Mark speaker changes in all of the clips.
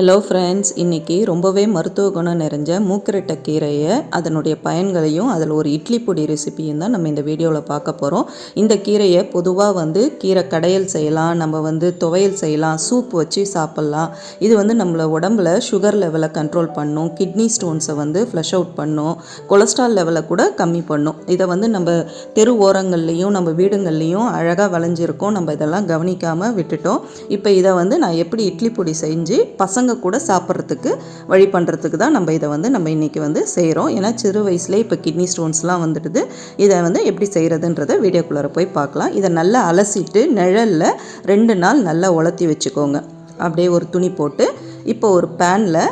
Speaker 1: Hello friends இன்றைக்கி ரொம்பவே மருத்துவ குணம் நிறைஞ்ச மூக்கரட்டை கீரையை அதனுடைய பயன்களையும் அதில் ஒரு இட்லி பொடி ரெசிபியும் தான் நம்ம இந்த வீடியோவில் பார்க்க போகிறோம் இந்த கீரையை பொதுவாக வந்து கீரை கடையல் செய்யலாம் நம்ம வந்து துவையல் செய்யலாம் சூப் வச்சு சாப்பிட்லாம். இது வந்து நம்மளை உடம்புல சுகர் லெவலை கண்ட்ரோல் பண்ணும் கிட்னி ஸ்டோன்ஸை வந்து ஃப்ளஷ் அவுட் பண்ணும் கொலஸ்ட்ரால் லெவலை கூட கம்மி பண்ணும். இதை வந்து நம்ம தெரு ஓரங்கள்லேயும் நம்ம வீடுங்கள்லேயும் அழகாக வளைஞ்சிருக்கோம். நம்ம இதெல்லாம் கவனிக்காமல் விட்டுட்டோம். இப்போ இதை வந்து நான் எப்படி இட்லி பொடி செஞ்சு பசங்க கூட சாப்பிட்றதுக்கு வழி பண்ணுறதுக்கு தான் நம்ம இதை வந்து நம்ம இன்றைக்கி வந்து செய்கிறோம் ஏன்னா சிறு வயசுலேயே இப்போ கிட்னி ஸ்டோன்ஸ்லாம் வந்துடுது. இதை வந்து எப்படி செய்கிறதுன்றதை வீடியோக்குள்ளார போய் பார்க்கலாம். இதை நல்லா அலசிட்டு நிழலில் ரெண்டு நாள் நல்லா உலர்த்தி வச்சுக்கோங்க. அப்படியே ஒரு துணி போட்டு இப்போ ஒரு பேனில்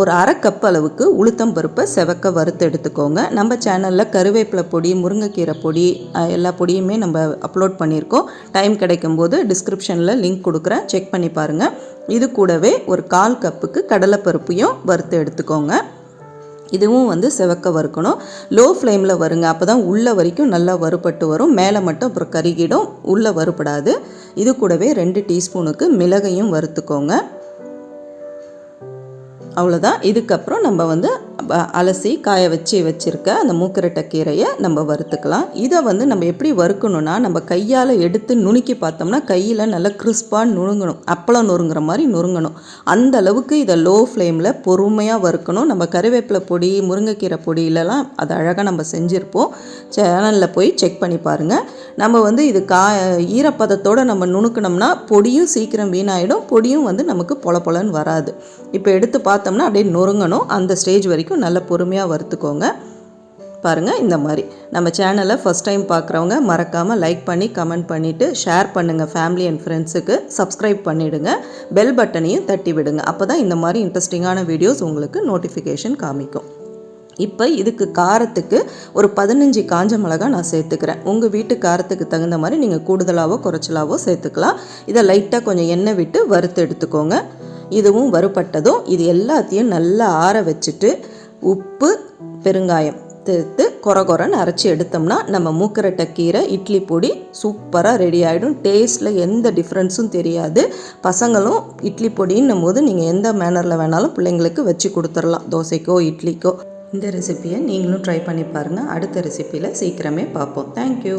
Speaker 1: ஒரு அரை கப் அளவுக்கு உளுத்தம் பருப்பை செவக்க வறுத்து எடுத்துக்கோங்க. நம்ம சேனலில் கருவேப்பிலை பொடி முருங்கைக்கீரை பொடி எல்லா பொடியுமே நம்ம அப்லோட் பண்ணியிருக்கோம். டைம் கிடைக்கும்போது டிஸ்கிரிப்ஷனில் லிங்க் கொடுக்குறேன். செக் பண்ணி பாருங்கள் இது கூடவே ஒரு கால் கப்புக்கு கடலைப்பருப்பையும் வறுத்து எடுத்துக்கோங்க. இதுவும் வந்து செவக்க வறுக்கணும். லோ ஃப்ளேமில் வருங்க. அப்போ தான் உள்ளே வரைக்கும் நல்லா வறுபட்டு வரும். மேலே மட்டும் அப்புறம் கருகிடும். உள்ளே வறுபடாது. இது கூடவே ரெண்டு டீஸ்பூனுக்கு மிளகையும் வறுத்துக்கோங்க. அவ்வளோதான் இதுக்கப்புறம் நம்ம வந்து அலசி காய வச்சு வச்சுருக்க அந்த மூக்கரட்டை கீரையை நம்ம வறுத்துக்கலாம். இதை வந்து நம்ம எப்படி வறுக்கணும்னா நம்ம கையால் எடுத்து நுணுக்கி பார்த்தோம்னா கையில் நல்லா கிறிஸ்பாக நுணுங்கணும். அப்பளம் நொறுங்குற மாதிரி நொறுங்கணும். அந்த அளவுக்கு இதை லோ ஃப்ளேமில் பொறுமையாக வறுக்கணும். நம்ம கருவேப்பிலை பொடி முருங்கைக்கீரை பொடியிலலாம் அது அழகாக நம்ம செஞ்சுருப்போம். சேனலில் போய் செக் பண்ணி பாருங்கள் நம்ம வந்து இது கா ஈரப்பதத்தோடு நம்ம நுணுக்கணும்னா பொடியும் சீக்கிரம் வீணாயிடும். பொடியும் வந்து நமக்கு பொல பொலன்னு வராது. இப்போ எடுத்து பார்த்தோம்னா அப்படியே நொறுங்கணும். அந்த ஸ்டேஜ் வரைக்கும் நல்ல பொறுமையாக வறுத்துக்கோங்க. பாருங்கள் இந்த மாதிரி. நம்ம சேனலை ஃபஸ்ட் டைம் பார்க்குறவங்க மறக்காமல் லைக் பண்ணி கமெண்ட் பண்ணிவிட்டு ஷேர் பண்ணுங்கள் ஃபேமிலி அண்ட் ஃப்ரெண்ட்ஸுக்கு சப்ஸ்கிரைப் பண்ணிவிடுங்க பெல் பட்டனையும் தட்டி விடுங்க. அப்போ தான் இந்த மாதிரி இன்ட்ரெஸ்டிங்கான வீடியோஸ் உங்களுக்கு நோட்டிஃபிகேஷன் காமிக்கும். இப்போ இதுக்கு காரத்துக்கு ஒரு பதினஞ்சு காஞ்ச மிளகா நான் சேர்த்துக்கிறேன். உங்கள் வீட்டு காரத்துக்கு தகுந்த மாதிரி நீங்கள் கூடுதலாகவோ குறைச்சலாவோ சேர்த்துக்கலாம். இதை லைட்டாக கொஞ்சம் எண்ணெய் விட்டு வறுத்து எடுத்துக்கோங்க. இதுவும் வறுபட்டதும் இது எல்லாத்தையும் நல்லா ஆற வச்சுட்டு உப்பு பெருங்காயம் சேர்த்து கொர கொரன்னு அரைச்சி எடுத்தோம்னா நம்ம மூக்கரட்டை கீரை இட்லி பொடி சூப்பராக ரெடி ஆகிடும் டேஸ்ட்டில் எந்த டிஃப்ரென்ஸும் தெரியாது. பசங்களும் இட்லி பொடின்னும் போது நீங்கள் எந்த மேனரில் வேணாலும் பிள்ளைங்களுக்கு வச்சு கொடுத்துடலாம். தோசைக்கோ இட்லிக்கோ. இந்த ரெசிபியை நீங்களும் ட்ரை பண்ணி பாருங்கள் அடுத்த ரெசிப்பியில் சீக்கிரமே பார்ப்போம். தேங்க்யூ